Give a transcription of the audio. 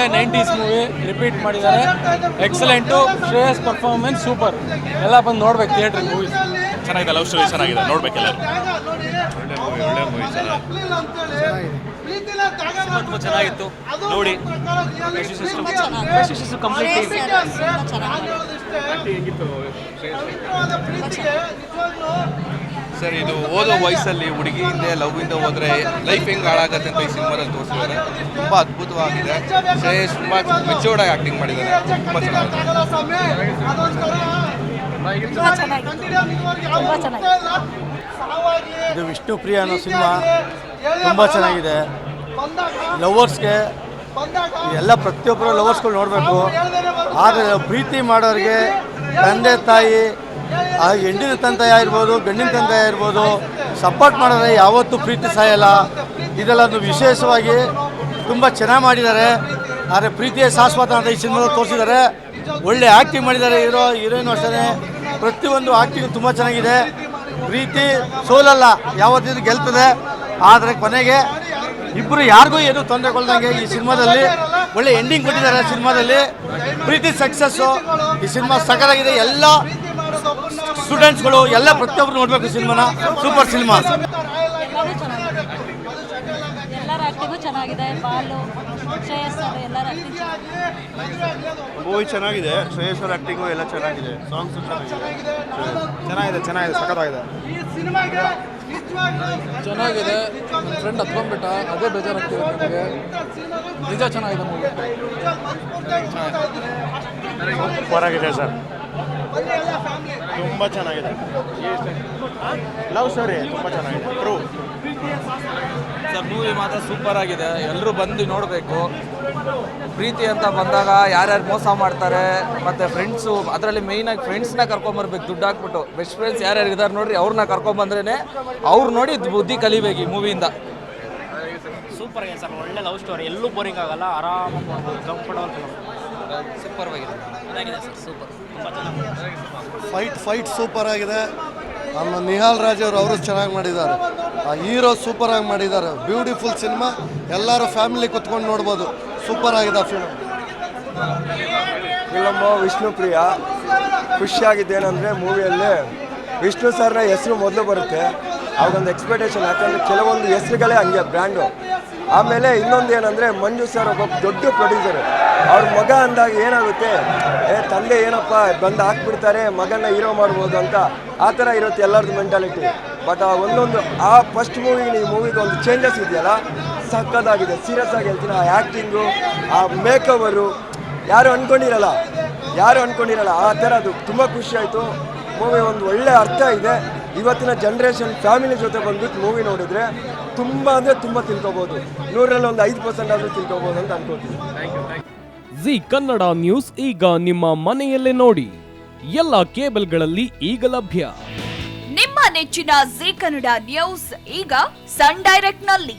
ಒಳ್ಳೆ nineties movie repeat ಮಾಡಿದ್ದಾರೆ. Excellent Shreyas performance super ಎಲ್ಲ ಬಂದು ನೋಡ್ಬೇಕು ಥಿಯೇಟ್ರ್ ಮೂವಿ ಚೆನ್ನಾಗಿದೆ ಲವ್ ಸ್ಟೋರಿ ಚೆನ್ನಾಗಿದೆ ನೋಡ್ಬೇಕೆಲ್ಲ ತುಂಬ ಚೆನ್ನಾಗಿತ್ತು. ನೋಡಿ. ಕಂಪ್ಲೀಟ್ ಸರ್, ಇದು ಓದೋ ವಯಸ್ಸಲ್ಲಿ ಹುಡುಗಿ ಹಿಂದೆ ಲವ್ ಇಂದ ಹೋದ್ರೆ ಲೈಫ್ ಹೆಂಗ್ ಹಾಳಾಗತ್ತೆ ಅಂತ ಈ ಸಿನಿಮಾದಲ್ಲಿ ತೋರಿಸಿದ್ದಾರೆ. ತುಂಬಾ ಅದ್ಭುತವಾಗಿದೆ. ಶ್ರೇಯಸ್ ತುಂಬ ಮೆಚೂರ್ಡ್ ಆಗಿ ಆಕ್ಟಿಂಗ್ ಮಾಡಿದ್ದಾರೆ. ತುಂಬ ಚೆನ್ನಾಗಿದೆ. ಇದು ವಿಷ್ಣು ಪ್ರಿಯ ಅನ್ನೋ ಸಿನಿಮಾ. ತುಂಬ ಚೆನ್ನಾಗಿದೆ. ಲವರ್ಸ್ಗೆ ಎಲ್ಲ ಪ್ರತಿಯೊಬ್ಬರು ಲವರ್ಸ್ಗಳು ನೋಡಬೇಕು. ಆದರೆ ಪ್ರೀತಿ ಮಾಡೋರಿಗೆ ತಂದೆ ತಾಯಿ ಆ ಹೆಂಡಿನ ತಂದೆ ಆಗಿರ್ಬೋದು, ಗಂಡಿನ ತಂದೆ ಇರ್ಬೋದು ಸಪೋರ್ಟ್ ಮಾಡಿದ್ರೆ ಯಾವತ್ತೂ ಪ್ರೀತಿ ಸಾಯಲ್ಲ. ಇದೆಲ್ಲ ಒಂದು ವಿಶೇಷವಾಗಿ ತುಂಬ ಚೆನ್ನಾಗಿ ಮಾಡಿದ್ದಾರೆ. ಆದರೆ ಪ್ರೀತಿಯ ಶಾಶ್ವತ ಅಂತ ಈ ಸಿನಿಮಾದಲ್ಲಿ ತೋರಿಸಿದ್ದಾರೆ. ಒಳ್ಳೆ ಆ್ಯಕ್ಟಿಂಗ್ ಮಾಡಿದ್ದಾರೆ ಹೀರೋ, ಹೀರೋಯಿನ್ ಅಷ್ಟೇ ಪ್ರತಿಯೊಂದು ಆ್ಯಕ್ಟಿಂಗ್ ತುಂಬ ಚೆನ್ನಾಗಿದೆ. ಪ್ರೀತಿ ಸೋಲಲ್ಲ, ಯಾವತ್ತಿದ್ರು ಗೆಲ್ತದೆ. ಆದರೆ ಕೊನೆಗೆ ಇಬ್ಬರು ಯಾರಿಗೂ ಏನು ತೊಂದರೆ ಕೊಡ್ದಂಗೆ ಈ ಸಿನಿಮಾದಲ್ಲಿ ಒಳ್ಳೆ ಎಂಡಿಂಗ್ ಕೊಟ್ಟಿದ್ದಾರೆ ಸಿನಿಮಾದಲ್ಲಿ. ಪ್ರೀತಿ ಸಕ್ಸಸ್ಸು ಈ ಸಿನಿಮಾ ಸಕಲಾಗಿದೆ ಎಲ್ಲ ಸ್ಟೂಡೆಂಟ್ಸ್ಗಳು ಎಲ್ಲ ಪ್ರತಿಯೊಬ್ಬರು ನೋಡಬೇಕು ಸಿನಿಮಾನ. Super cinema. ಎಲ್ಲರ ಚೆನ್ನಾಗಿದೆ. ಬಾಲು ಶ್ರೇಯಸ್ ಅವರು ಎಲ್ಲರ ಆ್ಯಕ್ಟಿಂಗ್ ಚೆನ್ನಾಗಿದೆ. ಮೂವಿ ಚೆನ್ನಾಗಿದೆ. ಶ್ರೇಯಸ್ ಅವ್ರ ಆ್ಯಕ್ಟಿಂಗು ಎಲ್ಲ ಚೆನ್ನಾಗಿದೆ. ಸಾಂಗ್ಸ್ ಚೆನ್ನಾಗಿದೆ. ಚೆನ್ನಾಗಿದೆ ಚೆನ್ನಾಗಿದೆ ಸಖತ್ತಾಗಿದೆ. ಚೆನ್ನಾಗಿದೆ. ನನ್ನ ಫ್ರೆಂಡ್ ಹತ್ಕೊಂಡ್ಬಿಟ್ಟ. ಅದೇ ಬೇಜಾರಾಗ್ತಿದೆ ನನಗೆ ನಿಜ ಚೆನ್ನಾಗಿದೆ ಮೂವಿ ಸೂಪರ್ ಆಗಿದೆ ಸರ್. ತುಂಬ ಚೆನ್ನಾಗಿದೆ. ಲವ್ ಸ್ಟೋರಿ ತುಂಬ ಚೆನ್ನಾಗಿದೆ. ಟ್ರೂ ಸರ್ ಮೂವಿ ಮಾತ್ರ ಸೂಪರ್ ಆಗಿದೆ ಎಲ್ಲರೂ ಬಂದು ನೋಡಬೇಕು. ಪ್ರೀತಿ ಅಂತ ಬಂದಾಗ ಯಾರ್ಯಾರು ಮೋಸ ಮಾಡ್ತಾರೆ ಮತ್ತು ಫ್ರೆಂಡ್ಸು ಅದರಲ್ಲಿ ಮೇಯ್ನಾಗಿ ಫ್ರೆಂಡ್ಸ್ನ ಕರ್ಕೊಂಬರ್ಬೇಕು ದುಡ್ಡು ಹಾಕ್ಬಿಟ್ಟು. ಬೆಸ್ಟ್ ಫ್ರೆಂಡ್ಸ್ ಯಾರ್ಯಾರು ಇದ್ದಾರೆ ನೋಡ್ರಿ ಅವ್ರನ್ನ ಕರ್ಕೊಂಬಂದ್ರೇ ಅವ್ರು ನೋಡಿ ಬುದ್ಧಿ ಕಲಿಬೇಕು ಈ ಮೂವಿಯಿಂದ ಸೂಪರ್ ಆಗಿದೆ ಸರ್ ಒಳ್ಳೆ ಲವ್ ಸ್ಟೋರಿ ಎಲ್ಲೂ ಬೋರಿಂಗ್ ಆಗಲ್ಲ ಆರಾಮಾಗಿ ನೋಡ್ಬೋದು ಕಂಫರ್ಟಬಲ್ ಫಿಲಮ್ ಸೂಪರ್ ಆಗಿದೆ. ಚೆನ್ನಾಗಿದೆ ಸರ್. ಸೂಪರ್ ತುಂಬ ಚೆನ್ನಾಗಿದೆ. ಫೈಟ್ ಫೈಟ್ ಸೂಪರ್ ಆಗಿದೆ. ನಮ್ಮ ನಿಹಾಲ್ ರಾಜ್ ಅವರು ಅವರು ಚೆನ್ನಾಗಿ ಮಾಡಿದ್ದಾರೆ. ಆ ಹೀರೋ ಸೂಪರ್ ಆಗಿ ಮಾಡಿದ್ದಾರೆ. ಬ್ಯೂಟಿಫುಲ್ ಸಿನಿಮಾ ಎಲ್ಲರೂ ಫ್ಯಾಮಿಲಿ ಕುತ್ಕೊಂಡು ನೋಡ್ಬೋದು. ಸೂಪರ್ ಆಗಿದೆ ಫಿಲಮ್ ವಿಷ್ಣು ಪ್ರಿಯ, ಖುಷಿಯಾಗಿದ್ದೇನೆಂದರೆ ಮೂವಿಯಲ್ಲಿ ವಿಷ್ಣು ಸರ್ನ ಹೆಸರು ಮೊದಲು ಬರುತ್ತೆ. ಅವಾಗೊಂದು ಎಕ್ಸ್ಪೆಕ್ಟೇಷನ್ ಯಾಕಂದರೆ ಕೆಲವೊಂದು ಹೆಸರುಗಳೇ ಹಂಗೆ ಬ್ರ್ಯಾಂಡು ಆಮೇಲೆ ಇನ್ನೊಂದು ಏನಂದರೆ ಮಂಜು ಸರ್ ಒಬ್ಬ ದೊಡ್ಡ ಪ್ರೊಡ್ಯೂಸರ್ ಅವ್ರ ಮಗ ಅಂದಾಗ ಏನಾಗುತ್ತೆ? ಏ, ತಂದೆ ಏನಪ್ಪ, ಬಂದು ಹಾಕ್ಬಿಡ್ತಾರೆ ಮಗನ ಹೀರೋ ಮಾಡ್ಬೋದು ಅಂತ. ಆ ಥರ ಇರುತ್ತೆ ಎಲ್ಲರದ್ದು ಮೆಂಟಾಲಿಟಿ ಬಟ್ ಆ ಒಂದೊಂದು, ಆ ಫಸ್ಟ್ ಮೂವಿ ಈ ಮೂವಿಗೆ ಒಂದು ಚೇಂಜಸ್ ಇದೆಯಲ್ಲ? ಸಕ್ಕತ್ತಾಗಿದೆ ಸೀರಿಯಸ್ ಆಗಿ ಹೇಳ್ತೀನಿ. ಆ ಆ್ಯಕ್ಟಿಂಗು ಆ ಮೇಕವರು ಯಾರು ಅನ್ಕೊಂಡಿರಲ್ಲ ಯಾರು ಅನ್ಕೊಂಡಿರಲ್ಲ ಆ ಥರ ಅದು ತುಂಬ ಖುಷಿ ಆಯಿತು. ಮೂವಿ ಒಂದು ಒಳ್ಳೆ ಅರ್ಥ ಇದೆ. ಇವತ್ತಿನ ಜನ್ರೇಷನ್ ಫ್ಯಾಮಿಲಿ ಜೊತೆ ಬಂದ್ಬಿಟ್ಟು ಮೂವಿ ನೋಡಿದರೆ ತುಂಬ ಅಂದರೆ ತುಂಬ ತಿಳ್ಕೊಬೋದು. ನೂರಲ್ಲಿ ಒಂದು ಐದು ಪರ್ಸೆಂಟ್ ಆದರೂ ತಿಳ್ಕೊಬೋದು ಅಂತ ಅನ್ಕೋತೀನಿ. ಜಿ ಕನ್ನಡ ನ್ಯೂಸ್ ಈಗ ನಿಮ್ಮ ಮನೆಯಲ್ಲೇ ನೋಡಿ. ಎಲ್ಲ ಕೇಬಲ್ಗಳಲ್ಲಿ ಈಗ ಲಭ್ಯ. ನಿಮ್ಮ ನೆಚ್ಚಿನ ಜಿ ಕನ್ನಡ ನ್ಯೂಸ್ ಈಗ ಸನ್ ಡೈರೆಕ್ಟ್ನಲ್ಲಿ.